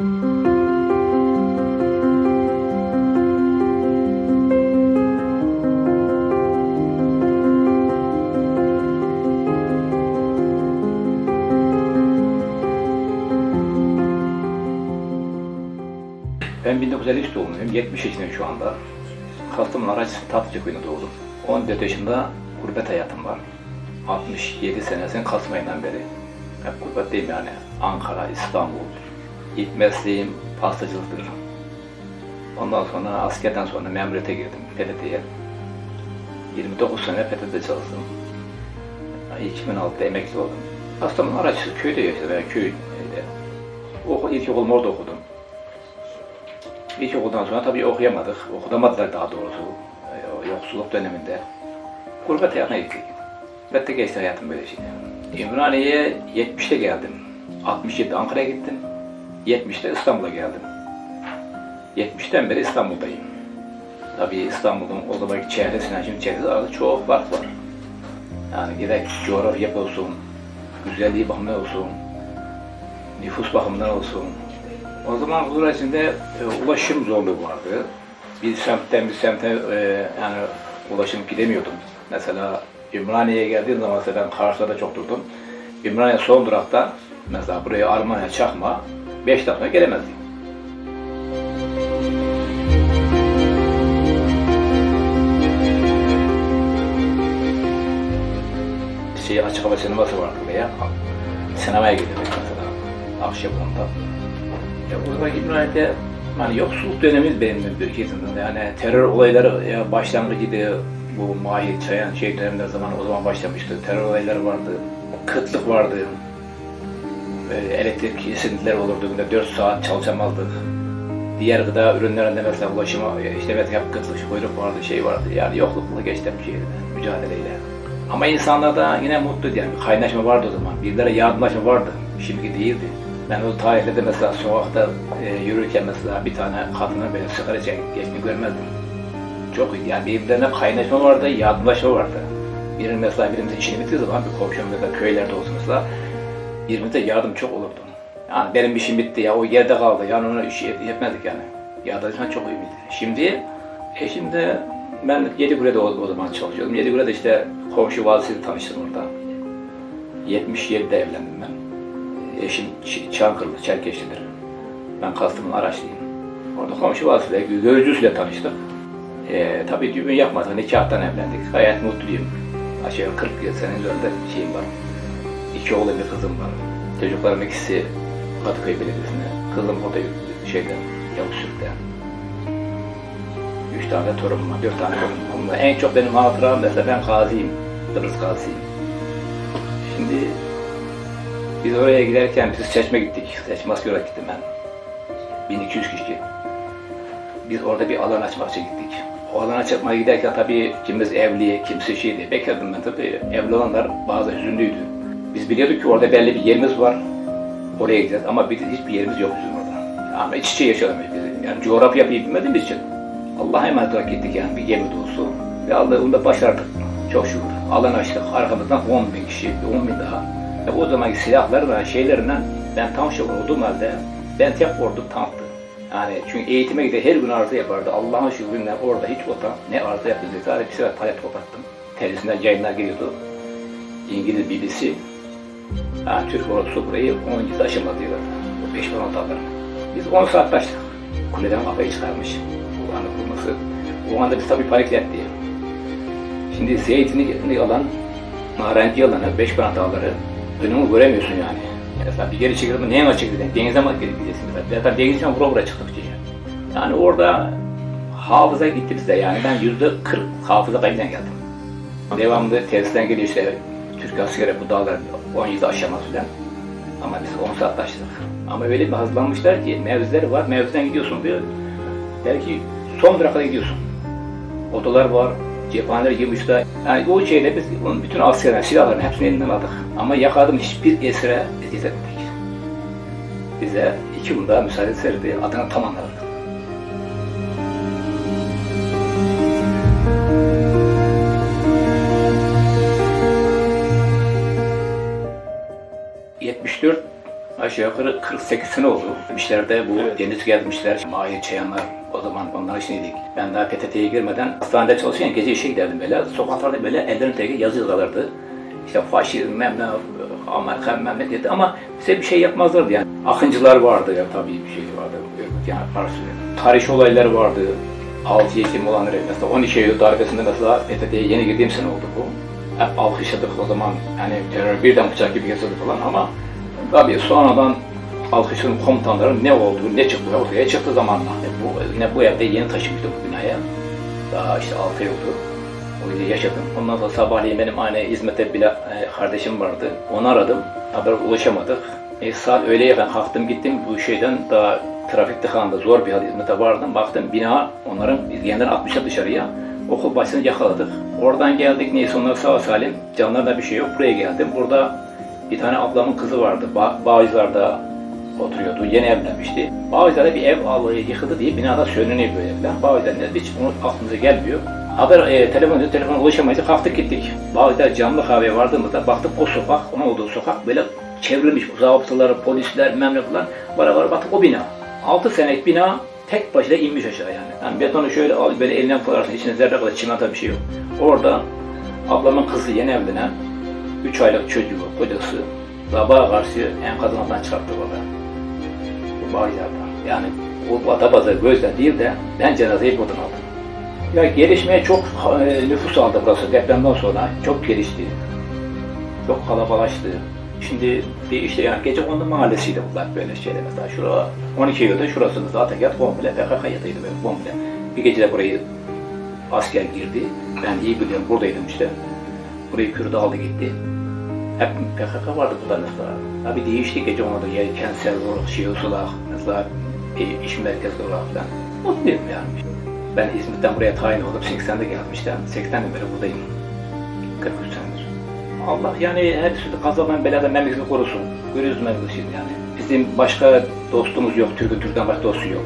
Ben 1953 doğumluyum. 70 yaşındayım şu anda. Kastamonu Araç Tatlıcı köyünde doğdum. 14 yaşında gurbet hayatım var. 67 senesinin Kasım ayından beri. Hep gurbetteyim yani. Ankara, İstanbul. İlk mesleğim pastacılıktır. Ondan sonra askerden sonra memuriyete girdim PTT'ye. 29 sene PTT'de çalıştım. 2006'da emekli oldum. Kastamonu Araç köyde yaşadım. Yani köyde. Okul, ilkokulumu orada okudum. İlkokuldan sonra tabii okuyamadık. Okutamadılar daha doğrusu. O yoksulluk döneminde. Gurbet hayatına gittik. Gurbette geçti hayatım böyle şey. İmraniye'ye 70'te geldim. 67'de Ankara'ya gittim. 70'te İstanbul'a geldim. 70'ten beri İstanbul'dayım. Tabii İstanbul'un o zamanki çevresine, şimdi çevresi arasında çok fark var. Yani gerek coğrafya olsun, güzelliği bakımından olsun, nüfus bakımından olsun, o zaman huzur içinde e, ulaşım zorluğu vardı. Bir semtten bir semte e, yani ulaşım gidemiyordum. Mesela Ümraniye'ye geldiğim zaman ben Kars'ta çok durdum. Ümraniye son durakta mesela buraya Armanya Çakma 5 dakika gelemezdim. Şey, açık hava sineması vardı buraya. Sinemaya giderdik mesela Akşebu'nda. Ya burada İbrahim'de hani yoksulluk dönemi benim ülkemizde yani terör olayları ya başlangıcıydı bu Mahir Çayan şey dönemler zaman o zaman başlamıştı. Terör olayları vardı, kıtlık vardı, elektrik esintiler olurdu. Günde 4 saat çalışamazdık. Diğer gıda ürünlerinde mesela ulaşıma işte evet hep kıtlık, kuyruk vardı, şey vardı. Yani yoklukla geçti bir mücadeleyle. Ama insanlar da yine mutluydu yani. Bir kaynaşma vardı o zaman. Birilere yardımlaşma vardı. Şimdiki değildi. Ben o tarihlerde mesela sokakta e, yürürken mesela bir tane kadının böyle sigara çekip geçtiğini görmezdim. Çok iyiydi yani birbirlerine kaynaşma vardı, yardımlaşma vardı. Birinin mesela birimiz işini bitirdiği zaman bir komşum da köylerde olsun mesela birbirimize yardım çok olurdu. Yani benim işim bitti ya o yerde kaldı yani ona iş yetmedik yani. Yardımlaşma çok iyiydi. Şimdi e şimdi ben Yedikule'de o, o zaman çalışıyordum. Yedikule'de işte komşu valisiyle tanıştım orada. 77'de evlendim ben. Eşim Çankırılı, Çerkeşlidir. Ben Kastamonu Araçlıyım. Orada komşu vasıtayla, gözcüsüyle tanıştık. Ee, tabii düğün yapmadık, nikahtan evlendik. Gayet mutluyum. Aşağı yukarı 40 yıl senin üzerinde şeyim var. İki oğlum bir kızım var. Çocuklarım ikisi Kadıköy Belediyesi'nde. Kızım orada şeyde, Yavuzsürk'te. Üç tane torunum var, dört tane torunum var. En çok benim hatıram mesela ben gaziyim. Kıbrıs gaziyim. Şimdi biz oraya giderken biz seçme gittik. Askeri olarak gittim ben. 1200 kişi. Biz orada bir alan açmak için gittik. O alan açmaya giderken tabii kimimiz evli, kimisi şeydi. Bekardım ben tabii. Evli olanlar bazı hüzünlüydü. Biz biliyorduk ki orada belli bir yerimiz var. Oraya gideceğiz ama bizim hiçbir yerimiz yok bizim orada. Ama iç içe yaşadık biz. Yani coğrafya bilmediğimiz için. Allah'a emanet olarak gittik yani bir gemi dolusu. Ve Allah'ında başardık. Çok şükür. Alan açtık. Arkamızdan 10 bin kişi, 10 bin daha. Ve o zamanki silahlarla, şeylerle ben tank şoförü olduğum halde ben tek ordum tanktı. Yani çünkü eğitime gider her gün arıza yapardı. Allah'ın şükürüyle orada hiç o ne arıza yaptı. Sadece bir sefer palet toplattım. Televizyonden yayınlar geliyordu. İngiliz BBC. Ha, Türk ordusu burayı 10 yıl aşamadı diyorlar. O 5 falan alır. Biz 10 saat taştık. Kuleden kafayı çıkarmış. O anı kurması. O anda biz tabii panikletti. Şimdi zeytini alan, narengi alanı, beş kanat dağları önümü göremiyorsun yani. Mesela bir geri çekildim, neye açık gidin? Denize mi gidip gideceksin mesela? Zaten denizden vura vura çıktık diye. Yani orada hafıza gitti bize yani. Ben yüzde kırk hafıza kaybından geldim. Devamlı tesisten geliyor işte Türk askeri bu dağlar 17 aşamaz filan. Ama biz 10 saat taşıdık. Ama öyle bir hazırlanmışlar ki mevzileri var. Mevziden gidiyorsun bir belki son durakta gidiyorsun. Odalar var, cephaneler girmişler. Yani o şeyle biz onun bütün askerler, silahların hepsini elinden aldık. Ama yakaladığım hiçbir esire eziyet etmedik. Bize iki yıl daha müsaade serdi, adına tam anladık. Aşağı yukarı 48 sene oldu. İşlerde bu Evet. deniz gezmişler, Mahir Çayanlar o zaman onlar işindeydik. Ben daha PTT'ye girmeden hastanede çalışırken gece işe giderdim böyle. Sokaklarda böyle ellerin teki yazı yazarlardı. İşte faşizm, memle, Amerika memleketi ama bize bir şey yapmazlardı yani. Akıncılar vardı ya tabii bir şey vardı. Yani karşı tarih olayları vardı. 6 Ekim olanları mesela 12 Eylül darbesinde mesela PTT'ye yeni girdiğim sene oldu bu. Hep alkışladık o zaman hani terör birden bıçak gibi kesildi falan ama tabii sonradan alkışların komutanların ne olduğu, ne çıktı ortaya çıktı zamanla. E bu, yine bu evde yeni taşınmıştım bu binaya. Daha işte 6 ay oldu. O yüzden yaşadım. Ondan sonra sabahleyin benim aynı hizmete bile e, kardeşim vardı. Onu aradım. Haber ulaşamadık. E, saat öğleye yakın kalktım gittim bu şeyden daha trafik tıkandı. Zor bir hizmete vardım. Baktım bina onların yeniden atmışlar dışarıya. Okul başını yakaladık. Oradan geldik neyse onlar sağ salim. Canlarında bir şey yok. Buraya geldim. Burada bir tane ablamın kızı vardı. Ba Bağcılar'da oturuyordu. Yeni evlenmişti. Bağcılar'da bir ev alığı yıkıldı diye binada söyleniyor böyle falan. Bağcılar'da hiç onu aklımıza gelmiyor. Haber e, telefon ediyor, telefona ulaşamayınca kalktık gittik. Bağcılar camlı kahveye vardığımızda baktık o sokak, onun olduğu sokak böyle çevrilmiş. Zabıtalar, polisler, memlekler var var baktık o bina. 6 senelik bina tek başına inmiş aşağı yani. yani betonu şöyle al, böyle elinden koyarsın, içine zerre kadar çimento bir şey yok. Orada ablamın kızı yeni evlenen, 3 aylık çocuğu, kocası, sabaha karşı enkazın altından çıkarttı orada. Bu Bağcılar'da. Yani o batabaza gözle değil de ben cenazeyi buradan aldım. Ya gelişmeye çok e, nüfus aldı burası depremden sonra. Çok gelişti. Çok kalabalaştı. Şimdi bir işte yani gece kondu mahallesiydi bunlar böyle şeyler mesela. Şura 12 yılda şurası da zaten yat komple PKK yatıydı böyle komple. Bir gece de burayı asker girdi. Ben iyi biliyorum buradaydım işte. Burayı Kürdü aldı gitti. Hep PKK vardı burada mesela. Tabi değişti gece da yani kentsel olarak, şey olarak, mesela bir iş merkezi olarak falan. Mutluyum yani. Ben İzmit'ten buraya tayin olup 80'de gelmiştim. 80'den beri buradayım. 43 senedir. Allah yani her türlü kazadan beladan memleketi korusun. Görüyoruz memleketi yani. Bizim başka dostumuz yok. Türk'ün Türk'ten başka dostu yok.